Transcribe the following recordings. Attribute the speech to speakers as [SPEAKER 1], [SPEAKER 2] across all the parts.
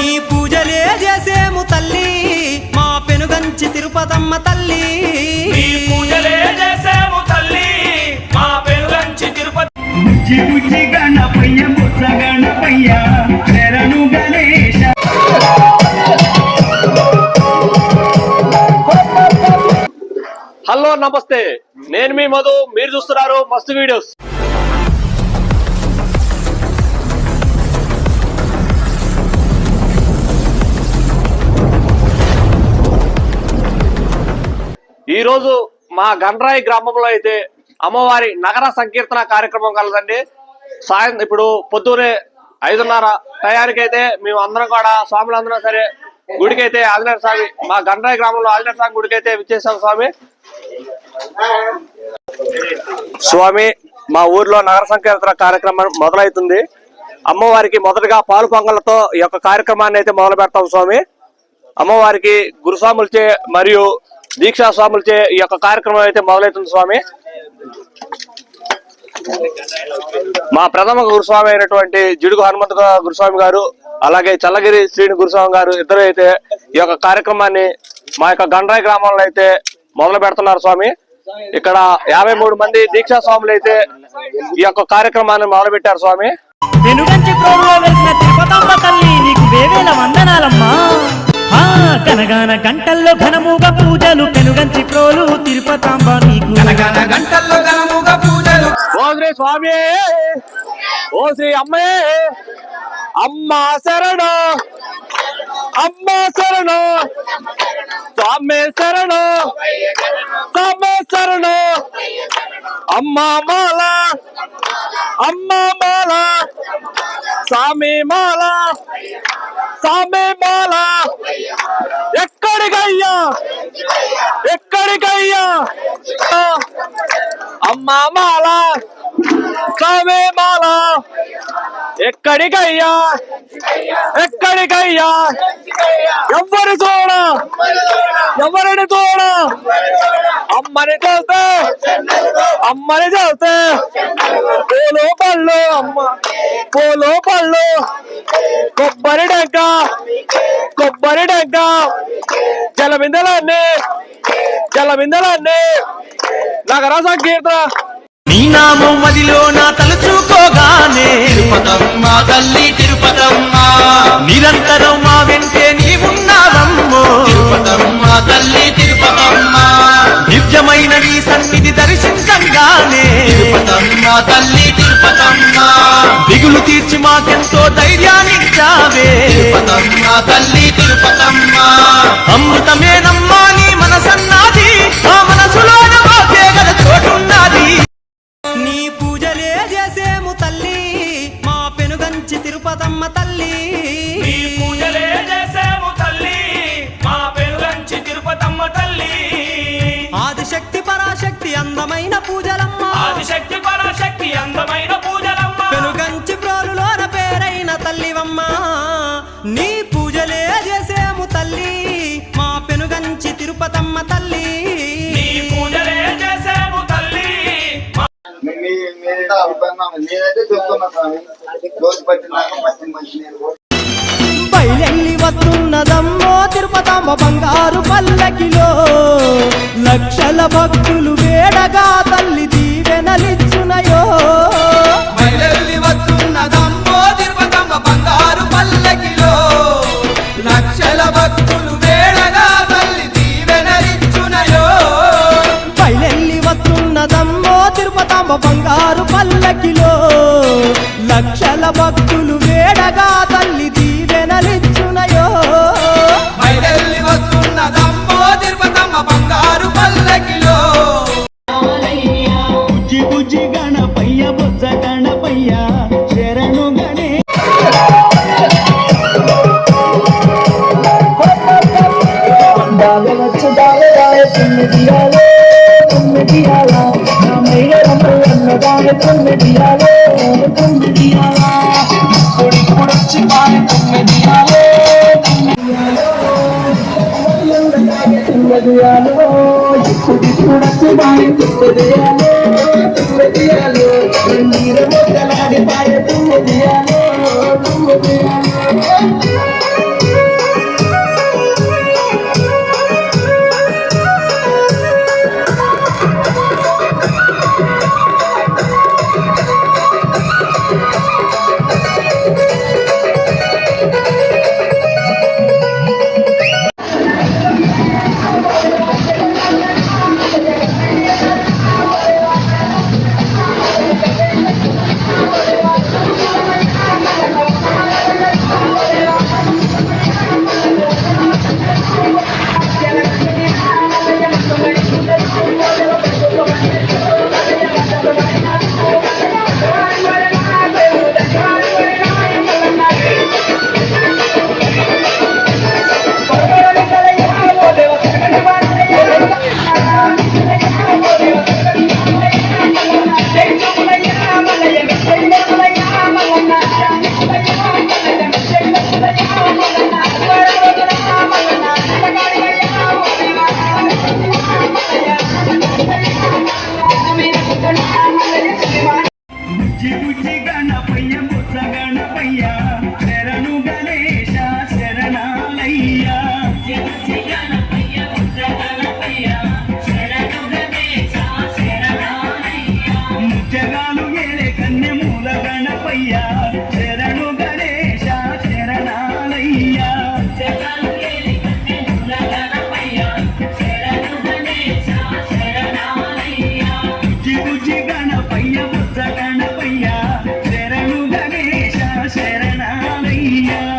[SPEAKER 1] నీ పూజలే చేసేము తల్లి. మా పెనుగంచి తిరుపతమ్మ తల్లి.
[SPEAKER 2] నీ పూజలే చేసేము తల్లి. మా పెరుగంచి తిరుపతి
[SPEAKER 3] బుజ్జి బుజ్జి గణపయ్య బుట్ల గణపయ్య శరణు గణేశ
[SPEAKER 2] హలో నమస్తే. నేను మీ మధు. మీరు చూస్తున్నారు మస్తు వీడియోస్. ఈరోజు మా గండ్రాయి గ్రామంలో అయితే అమ్మవారి నగర సంకీర్తన కార్యక్రమం కలదండి. సాయం ఇప్పుడు పొద్దునే ఐదున్నర టయానికి అయితే మేము అందరం కూడా స్వాములందరం సరే గుడికి అయితే ఆంజనేయ స్వామి మా గండ్రాయి గ్రామంలో ఆంజనేయ స్వామి గుడికి అయితే విచ్చేసాం స్వామి. స్వామి మా ఊర్లో నగర సంకీర్తన కార్యక్రమం మొదలవుతుంది. అమ్మవారికి మొదటగా పాలు పొంగలతో ఈ యొక్క కార్యక్రమాన్ని అయితే మొదలు పెడతాం స్వామి. అమ్మవారికి గురుస్వాములచే మరియు దీక్షా స్వాములచే ఈ యొక్క కార్యక్రమం అయితే మొదలవుతుంది స్వామి. మా ప్రథమ గురుస్వామి అయినటువంటి జిడుగు హనుమంత గురుస్వామి గారు అలాగే చల్లగిరి శ్రీని గురుస్వామి గారు ఇద్దరు అయితే ఈ యొక్క కార్యక్రమాన్ని మా యొక్క గండ్రాయి గ్రామంలో అయితే మొదలు పెడుతున్నారు స్వామి. ఇక్కడ యాభై మూడు మంది దీక్షా స్వాములు అయితే ఈ యొక్క కార్యక్రమాన్ని మొదలు పెట్టారు స్వామి
[SPEAKER 4] వెనుగంచి వెలిసిన తిరుపతమ్మ తల్లి నీకు వేవేల ఆ కనగాన గంటల్లో ఘనముగ పూజలు పెనుగంచి ప్రోలు తిరుపతాంబ నీకు
[SPEAKER 5] గంటల్లో ఘనముగా పూజలు.
[SPEAKER 2] ఓ శ్రీ స్వామి ఓ శ్రీ అమ్మే అమ్మ శరణ అమ్మ శరణ స్వామి శరణ స్వామి శరణ అమ్మ మాల అమ్మ మాల స్వామి మాల స్వామి మాల ఎక్కడికయ్యా? ఎక్కడికయ్యా? అమ్మా మాల. స్వామి మాల ఎక్కడికయ్యా? ఎక్కడికయ్యా? ఎవరు చూడ ఎవరిని చూడ అమ్మని చూస్తే అమ్మని చూస్తే పూలు పళ్ళు అమ్మ. పూలు పళ్ళు. కొబ్బరి డెక్క కొబ్బరి డెక్క జలబిందలన్నీ జలబిందలన్నీ. నగర సంకీర్తన
[SPEAKER 4] నీ నామం మదిలో నా తలుచుకోగానే
[SPEAKER 5] తిరుపతమ్మ తల్లి తిరుపతమ్మ.
[SPEAKER 4] నిరంతరం మా వెంటే నీవున్నావమ్మో.
[SPEAKER 5] తిరుపతమ్మ తిరుపతమ్మ తల్లి తిరుపతమ్మ.
[SPEAKER 4] అమృతమేనమ్మా నీ మనసన్నది ఆ మనసులోన మాకే గల చోటున్నది.
[SPEAKER 1] నీ పూజలే చేసేము తల్లి మా పెనుగంచి తిరుపతమ్మ తల్లి.
[SPEAKER 2] నీ పూజలే చేసేము తల్లి మా తిరుపతమ్మ తల్లి.
[SPEAKER 1] ఆదిశక్తి పరాశక్తి అందమైన పూజలమ్మ.
[SPEAKER 2] ఆదిశక్తి పరాశక్తి అందమైన పూజలమ్మ.
[SPEAKER 1] పెనుగంచి ప్రోలులోన పేరైన తల్లివమ్మ. నీ
[SPEAKER 6] నీరు
[SPEAKER 1] బయలెల్లి వస్తున్నదమ్మో తిరుపతమ్మ బంగారు పల్లకిలో లక్షల భక్తులు వేడగా తల్లి
[SPEAKER 5] తిరుపతమ్మ బంగారు పల్లకిలో లక్షల భక్తులు వేడగా తల్లి
[SPEAKER 1] దీవెనలిచ్చునయో. తిరుపతమ్మ బంగారు పల్లకిలో. బుజ్జి బుజ్జి గణపయ్య బుజ్జ గణపయ్య
[SPEAKER 5] శరణు గణేశ దియాలో அன்னதான பொன்னதியாலே
[SPEAKER 3] பொன்னதியாலா கொடி குடிச்சு பாரு பொன்னதியாலே பொன்னதியாலோ கொடி
[SPEAKER 6] குடிச்சு பாரு பொன்னதியாலே பொன்னதியாலோ நீர முதலாடி பாரு பொன்னதியாலோ பொன்னதியாலோ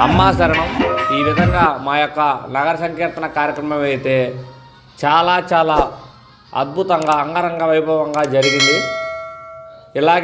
[SPEAKER 7] అమ్మా శరణం. ఈ విధంగా మా యొక్క నగర సంకీర్తన కార్యక్రమం అయితే చాలా చాలా అద్భుతంగా అంగరంగ వైభవంగా జరిగింది. ఇలాగే